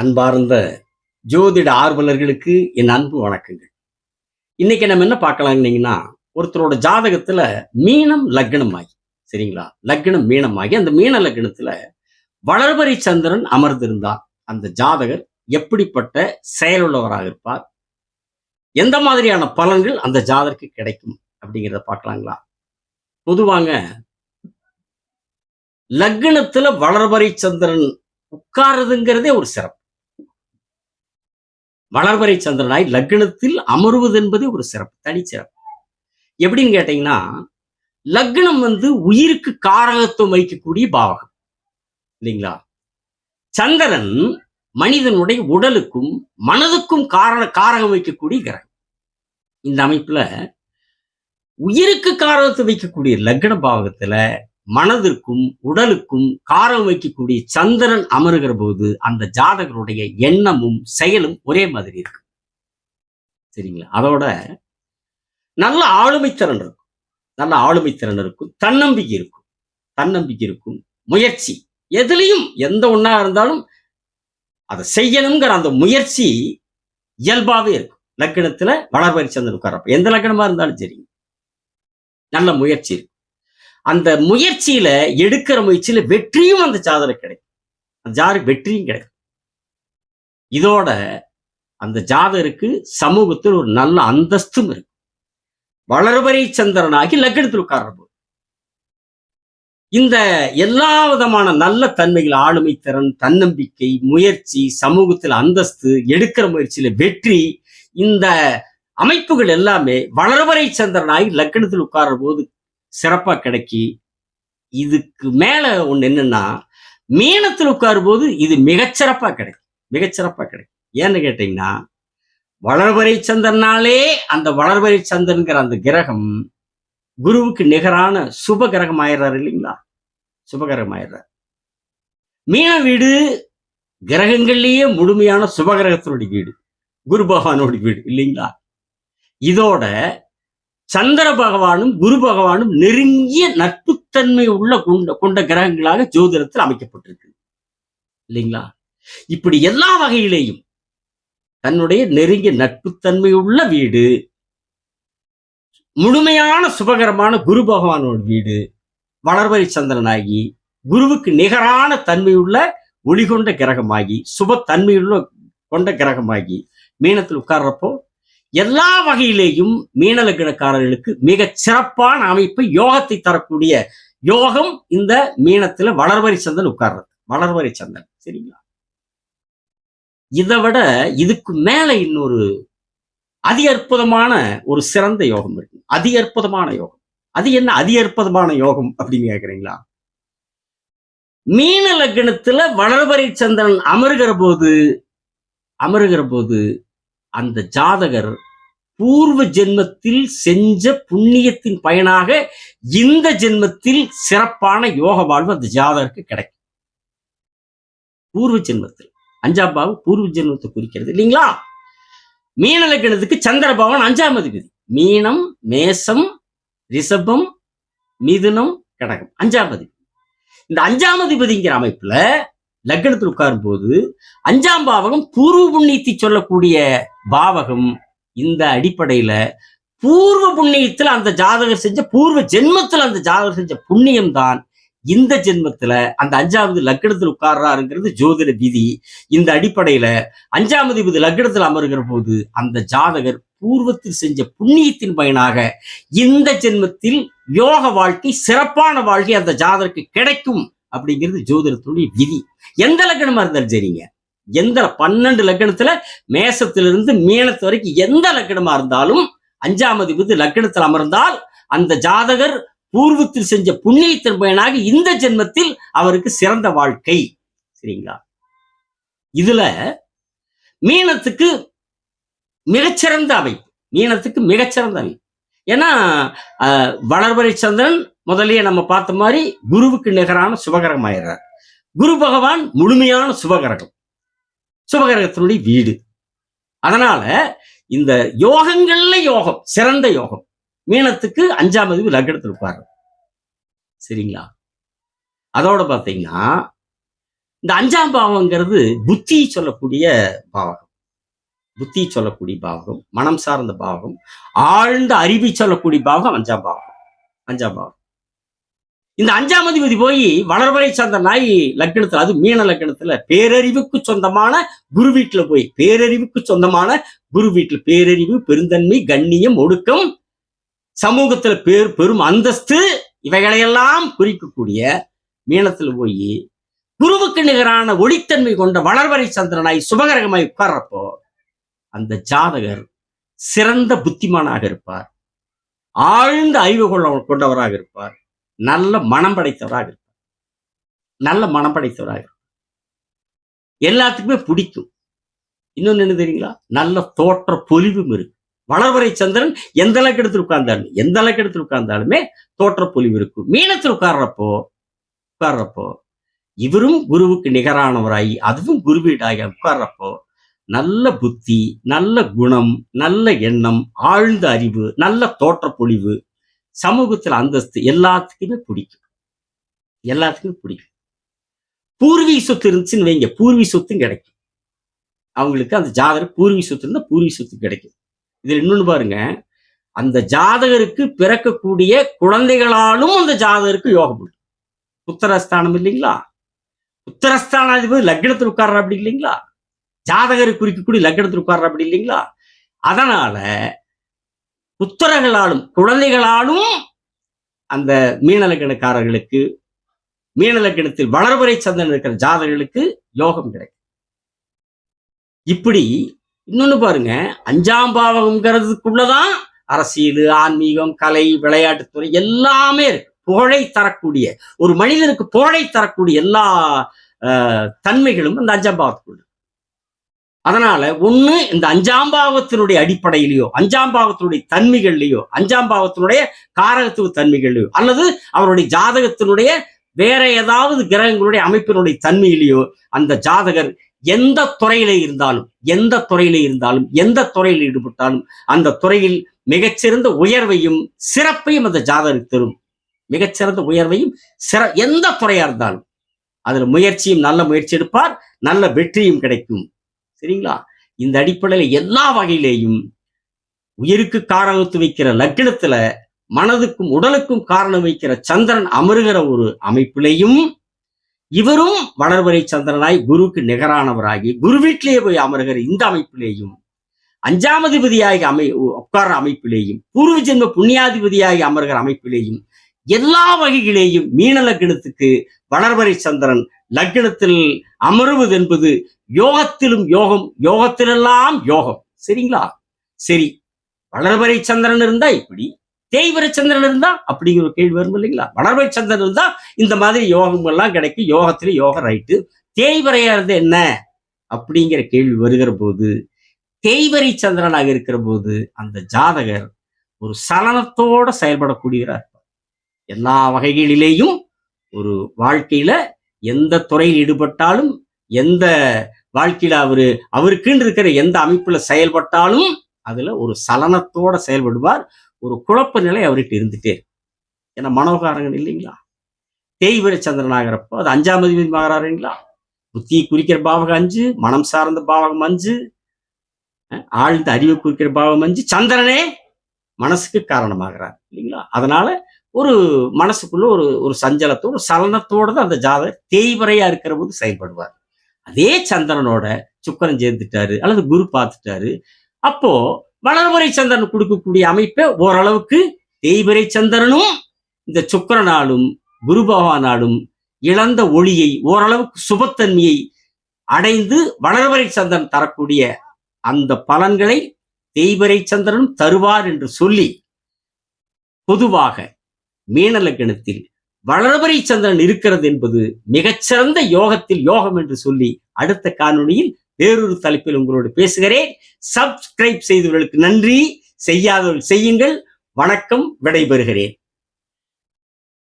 அன்பார்ந்த ஜோதிட ஆர்வலர்களுக்கு என் அன்பு வணக்கங்கள். இன்னைக்கு நம்ம என்ன பார்க்கலாங்கன்னீங்கன்னா ஒருத்தரோட ஜாதகத்துல மீனம் லக்னம் ஆகி சரிங்களா? லக்னம் மீனமாகி அந்த மீன லக்னத்துல வளர்பறை சந்திரன் அமர்ந்திருந்தார் அந்த ஜாதகர் எப்படிப்பட்ட செயலுள்ளவராக இருப்பார்? எந்த மாதிரியான பலன்கள் அந்த ஜாதகருக்கு கிடைக்கும் அப்படிங்கிறத பார்க்கலாங்களா? பொதுவாங்க லக்னத்துல வளர்பறை சந்திரன் உட்காருதுங்கிறதே ஒரு சிறப்பு. வளர்வரை சந்திரனாய் லக்னத்தில் அமருவது என்பதே ஒரு சிறப்பு தனிச்சிறப்பு எப்படின்னு கேட்டீங்கன்னா லக்னம் வந்து உயிருக்கு காரகத்துவம் வைக்கக்கூடிய பாவகம். இல்லைங்களா? சந்திரன் மனிதனுடைய உடலுக்கும் மனதுக்கும் காரண காரகம் வைக்கக்கூடிய கிரகம். இந்த அமைப்புல உயிருக்கு காரகத்தை வைக்கக்கூடிய லக்ன பாவகத்துல மனதிற்கும் உடலுக்கும் காரம் வைக்கக்கூடிய சந்திரன் அமருகிற போது அந்த ஜாதகருடைய எண்ணமும் செயலும் ஒரே மாதிரி இருக்கு. சரிங்களா? அதோட நல்ல ஆளுமைத்திறன் இருக்கும். நல்ல ஆளுமைத்திறன் இருக்கும். தன்னம்பிக்கை இருக்கும். தன்னம்பிக்கை இருக்கும். முயற்சி. எதுலையும் எந்த ஒண்ணா இருந்தாலும் அதை செய்யணுங்கிற அந்த முயற்சி இயல்பாவே இருக்கும். லக்கணத்துல வளர்வரி சந்திரன் உட்காரப்ப எந்த லக்கணமா இருந்தாலும் சரி. நல்ல முயற்சி இருக்கும். அந்த முயற்சியில எடுக்கிற முயற்சியில வெற்றியும் அந்த ஜாதகருக்கு கிடைக்கும். அந்த ஜாதகம் வெற்றியும் கிடைக்கும். இதோட அந்த ஜாதகருக்கு சமூகத்தில் ஒரு நல்ல அந்தஸ்தும் இருக்கு வளர்வரை சந்திரனாகி லக்னத்தில் உட்கார்ற போது இந்த எல்லா விதமான நல்ல தன்மைகள் ஆளுமை திறன் தன்னம்பிக்கை முயற்சி சமூகத்தில் அந்தஸ்து எடுக்கிற முயற்சியில வெற்றி இந்த அமைப்புகள் எல்லாமே வளர்வரை சந்திரனாகி லக்னத்தில் உட்கார்ற போது சிறப்பா கிடைக்கி இதுக்கு மேல ஒண்ணு என்னன்னா மீனத்தில் உட்காரும்போது இது மிகச்சிறப்பாக கிடைக்கும். மிகச்சிறப்பா கிடைக்கும். ஏன்னு கேட்டீங்கன்னா வளர்வரை சந்திரனாலே அந்த வளர்வரை சந்திரன்கிற அந்த கிரகம் குருவுக்கு நிகரான சுப கிரகம் ஆயிடுறாரு இல்லைங்களா? சுப கிரகம் ஆயிடுறாரு மீன வீடு கிரகங்கள்லயே முழுமையான சுபகிரகத்தினுடைய வீடு. குரு பகவானோட வீடு இல்லைங்களா? இதோட சந்திர பகவானும் குரு பகவானும் நெருங்கிய நட்புத்தன்மை உள்ள கொண்ட கொண்ட கிரகங்களாக ஜோதிடத்தில் அமைக்கப்பட்டிருக்கு. இல்லைங்களா? இப்படி எல்லா வகையிலேயும் தன்னுடைய நெருங்கிய நட்புத்தன்மை உள்ள வீடு முழுமையான சுபகரமான குரு பகவானோட வீடு வளர்வரி சந்திரனாகி குருவுக்கு நிகரான தன்மையுள்ள ஒளிகொண்ட கிரகமாகி சுபத்தன்மையுள்ள கொண்ட கிரகமாகி மீனத்தில் உட்கார்றப்போ எல்லா வகையிலேயும் மீனலக்கிணக்காரர்களுக்கு மிக சிறப்பான அமைப்பு யோகத்தை தரக்கூடிய யோகம் இந்த மீனத்துல வளர்வரி சந்தன் உட்கார்றது. வளர்வரி சந்தன். சரிங்களா? இதை விட இதுக்கு மேல இன்னொரு அதி அற்புதமான ஒரு சிறந்த யோகம் இருக்கு. அதி அற்புதமான யோகம். அது என்ன அதி அற்புதமான யோகம் அப்படின்னு கேக்குறீங்களா? மீன லக்னத்துல வளர்வரை சந்திரன் அமருகிற போது அமருகிற போது அந்த ஜாதகர் பூர்வ ஜென்மத்தில் செஞ்ச புண்ணியத்தின் பயனாக இந்த ஜென்மத்தில் சிறப்பான யோக வாழ்வு அந்த ஜாதகருக்கு கிடைக்கும். பூர்வ ஜென்மத்தில். அஞ்சாம் பாவம் பூர்வ ஜென்மத்தை குறிக்கிறது. இல்லைங்களா? மீன லக்னத்துக்கு சந்திர பவன் அஞ்சாம் அதிபதி. மீனம் மேசம் ரிஷபம் மிதுனம் கடகம். அஞ்சாம் அதிபதி. இந்த அஞ்சாம் அதிபதிங்கிற அமைப்புல லக்னத்தில் உட்காரும் போது அஞ்சாம் பாவகம் பூர்வ புண்ணியத்தை சொல்லக்கூடிய பாவகம் இந்த அடிப்படையில பூர்வ புண்ணியத்துல அந்த ஜாதகர் செஞ்ச பூர்வ ஜென்மத்துல அந்த ஜாதகர் செஞ்ச புண்ணியம் தான் இந்த ஜென்மத்துல அந்த அஞ்சாவது லக்னத்தில் உட்கார்றாருங்கிறது ஜோதிட விதி. இந்த அடிப்படையில அஞ்சாவது இது லக்னத்தில் அமருகிற போது அந்த ஜாதகர் பூர்வத்தில் செஞ்ச புண்ணியத்தின் பயனாக இந்த ஜென்மத்தில் யோக வாழ்க்கை சிறப்பான வாழ்க்கை அந்த ஜாதகருக்கு கிடைக்கும். அப்படிங்கிறது ஜோதிடத்தினுடைய விதி. எந்த லக்கணமா இருந்தாலும் சரிங்க. எந்த பன்னெண்டு லக்கணத்துல மேசத்திலிருந்து மீனத்து வரைக்கும் எந்த லக்கணமா இருந்தாலும் அஞ்சாம் அதிபதி லக்கணத்தில் அமர்ந்தால் அந்த ஜாதகர் பூர்வத்தில் செஞ்ச புண்ணியத்தின் பயனாக இந்த ஜென்மத்தில் அவருக்கு சிறந்த வாழ்க்கை. சரிங்களா? இதுல மீனத்துக்கு மிகச்சிறந்த அமைப்பு. மீனத்துக்கு மிகச்சிறந்த அமைப்பு. ஏன்னா அஹ், வளர்வரை சந்திரன் முதல்லயே நம்ம பார்த்த மாதிரி குருவுக்கு நிகரான சுபகரகம் ஆயிடுறார். குரு பகவான் முழுமையான சுபகரகம். சுபகரகத்தினுடைய வீடு. அதனால இந்த யோகங்கள்ல யோகம் சிறந்த யோகம். மீனத்துக்கு அஞ்சாம் பதிவு லக்னத்தில் சரிங்களா? அதோட பார்த்தீங்கன்னா இந்த அஞ்சாம் பாவங்கிறது புத்தி சொல்லக்கூடிய பாவகம். புத்தி சொல்லக்கூடிய பாவகம் மனம் சார்ந்த பாவகம் ஆழ்ந்த அறிவி சொல்லக்கூடிய பாவகம் அஞ்சாம் பாவகம் அஞ்சாம் பாவம். இந்த அஞ்சாம் அதிபதி போய் வளர்வரை சார்ந்த நாய் லக்கணத்துல அது மீன லக்கணத்துல பேரறிவுக்கு சொந்தமான குரு வீட்டுல போய் பேரறிவுக்கு சொந்தமான குரு வீட்டுல பேரறிவு பெருந்தன்மை கண்ணியம் ஒடுக்கம் சமூகத்துல பேர் பெரும் அந்தஸ்து இவைகளையெல்லாம் குறிக்கக்கூடிய மீனத்துல போய் குருவுக்கு நிகரான ஒளித்தன்மை கொண்ட வளர்வரை சந்திரனாய் சுபகரகமாய் உட்கார்றப்போ அந்த ஜாதகர் சிறந்த புத்திமானாக இருப்பார். ஆழ்ந்த அறிவு கொள்ள கொண்டவராக இருப்பார். நல்ல மனம் படைத்தவராக இருப்பார். நல்ல மனம் படைத்தவராக இருப்பார். எல்லாத்துக்குமே பிடிக்கும். இன்னொன்னு என்ன தெரியுங்களா? நல்ல தோற்ற பொலிவும் இருக்கு. வளர்வரை சந்திரன் எந்த அளவுக்கு எடுத்து உட்கார்ந்தாலும் எந்த அளவுக்கு எடுத்து உட்கார்ந்தாலுமே தோற்ற பொலிவு இருக்கும். மீனத்தில் உட்கார்றப்போ உட்கார்றப்போ இவரும் குருவுக்கு நிகரானவராகி அதுவும் குருவீடாகி உட்கார்றப்போ நல்ல புத்தி நல்ல குணம் நல்ல எண்ணம் ஆழ்ந்த அறிவு நல்ல தோற்றப்பொழிவு சமூகத்தில் அந்தஸ்து எல்லாத்துக்குமே பிடிக்கும். எல்லாத்துக்குமே பிடிக்கும். பூர்வீக சொத்து இருந்துச்சுன்னு வைங்க பூர்வீக சொத்தும் கிடைக்கும். அவங்களுக்கு அந்த ஜாதகர் பூர்வீக சொத்து இருந்தால் பூர்வீக சொத்து கிடைக்கும். இதுல இன்னொன்னு பாருங்க அந்த ஜாதகருக்கு பிறக்கக்கூடிய குழந்தைகளாலும் அந்த ஜாதகருக்கு யோகம் உண்டு. புத்திரஸ்தானம் இல்லைங்களா? புத்திரஸ்தானாதிபதி லக்னத்தில் உட்கார்ற அப்படி இல்லைங்களா? ஜாதகரை குறிக்கக்கூடிய லக்னத்தில் உட்கார்ற அப்படி இல்லைங்களா? அதனால புத்திரங்களாலும் குழந்தைகளாலும் அந்த மீனலக்கணக்காரர்களுக்கு மீனலக்கணத்தில் வளர்வரை சந்தன் இருக்கிற ஜாதகர்களுக்கு யோகம் கிடைக்கும். இப்படி இன்னொன்னு பாருங்க அஞ்சாம் பாவகம்ங்கிறதுக்குள்ளதான் அரசியல் ஆன்மீகம் கலை விளையாட்டுத்துறை எல்லாமே இருக்கு. புகழை தரக்கூடிய ஒரு மனிதனுக்கு புகழை தரக்கூடிய எல்லா தன்மைகளும் அந்த அஞ்சாம் பாவத்துக்குள்ள அதனால ஒண்ணு இந்த அஞ்சாம் பாவத்தினுடைய அடிப்படையிலையோ அஞ்சாம் பாவத்தினுடைய தன்மைகள்லையோ அஞ்சாம் பாவத்தினுடைய காரகத்துவ தன்மைகள்லையோ அல்லது அவருடைய ஜாதகத்தினுடைய வேற ஏதாவது கிரகங்களுடைய அமைப்பினுடைய தன்மையிலேயோ அந்த ஜாதகர் எந்த துறையில இருந்தாலும் எந்த துறையில இருந்தாலும் எந்த துறையில் ஈடுபட்டாலும் அந்த துறையில் மிகச்சிறந்த உயர்வையும் சிறப்பையும் அந்த ஜாதகர் தரும். மிகச்சிறந்த உயர்வையும் சிற எந்த துறையா இருந்தாலும். அதுல முயற்சியும் நல்ல முயற்சி எடுப்பார் நல்ல வெற்றியும் கிடைக்கும். சரிங்களா? இந்த அடிப்படையில எல்லா வகையிலேயும் உயிருக்கு காரணத்து வைக்கிற லக்னத்துல மனதுக்கும் உடலுக்கும் காரணம் வைக்கிற சந்திரன் அமருகிற ஒரு அமைப்பிலையும் இவரும் வளர்வரை சந்திரனாய் குருவுக்கு நிகரானவராகி குரு வீட்டிலேயே போய் அமருகிற இந்த அமைப்பிலேயும் அஞ்சாமதிபதியாகி அமை உட்கார அமைப்பிலேயும் பூர்வ ஜென்ம புண்ணியாதிபதியாகி அமர்கிற அமைப்பிலேயும் எல்லா வகையிலேயும் மீன லக்னத்துக்கு வளர்வரை சந்திரன் லக்னத்தில் அமருவது என்பது யோகத்திலும் யோகம் யோகத்திலெல்லாம் யோகம். சரிங்களா? சரி. வளர்வரை சந்திரன் இருந்தா இப்படி தேய்வரை சந்திரன் இருந்தா அப்படிங்கிற ஒரு கேள்வி வரும் இல்லைங்களா? வளர்வரை சந்திரன் இருந்தா இந்த மாதிரி யோகம் எல்லாம் கிடைக்கும். யோகத்துல யோகம் ரைட்டு தேய்வரையா இருந்து என்ன? அப்படிங்கிற கேள்வி வருகிற போது தேய்வரை சந்திரனாக இருக்கிற போது அந்த ஜாதகர் ஒரு சலனத்தோட செயல்படக்கூடியார் எல்லா வகைகளிலேயும் ஒரு வாழ்க்கையில எந்த துறையில் ஈடுபட்டாலும் எந்த வாழ்க்கையில அவரு அவருக்குன்னு இருக்கிற எந்த அமைப்புல செயல்பட்டாலும் அதுல ஒரு சலனத்தோட செயல்படுவார். ஒரு குழப்ப நிலை அவர்கிட்ட இருந்துட்டே ஏன்னா மனோகாரங்கள் இல்லைங்களா? தேய்வர சந்திரன் ஆகிறப்போ அது அஞ்சாம் அதிபதி ஆகிறாருங்களா புத்தியை குறிக்கிற பாவகம் அஞ்சு மனம் சார்ந்த பாவகம் அஞ்சு ஆழ்ந்த அறிவை குறிக்கிற பாவகம் அஞ்சு சந்திரனே மனசுக்கு காரணமாகிறார் இல்லைங்களா? அதனால ஒரு மனசுக்குள்ள ஒரு ஒரு சஞ்சலத்தோ ஒரு சலனத்தோட தான் அந்த ஜாதகர் தேய்வரையா இருக்கிற போது செயல்படுவார். அதே சந்திரனோட சுக்கரன் சேர்ந்துட்டாரு அல்லது குரு பார்த்துட்டாரு அப்போ வளர்வரை சந்திரன் கொடுக்கக்கூடிய அமைப்பை ஓரளவுக்கு தேய்வரை சந்திரனும் இந்த சுக்கரனாலும் குரு பகவானாலும் இழந்த ஒளியை ஓரளவுக்கு சுபத்தன்மையை அடைந்து வளர்வரை சந்திரன் தரக்கூடிய அந்த பலன்களை தேய்வரை சந்திரனும் தருவார் என்று சொல்லி பொதுவாக மீன லக்னத்தில் சந்திரன் இருக்கிறது என்பது மிகச்சிறந்த யோகத்தில் யோகம் என்று சொல்லி அடுத்த காணொளியில் வேறொரு தலைப்பில் உங்களோடு பேசுகிறேன். சப்ஸ்கிரைப் செய்தவர்களுக்கு நன்றி. செய்யாதவர்கள் செய்யுங்கள். வணக்கம். விடைபெறுகிறேன்.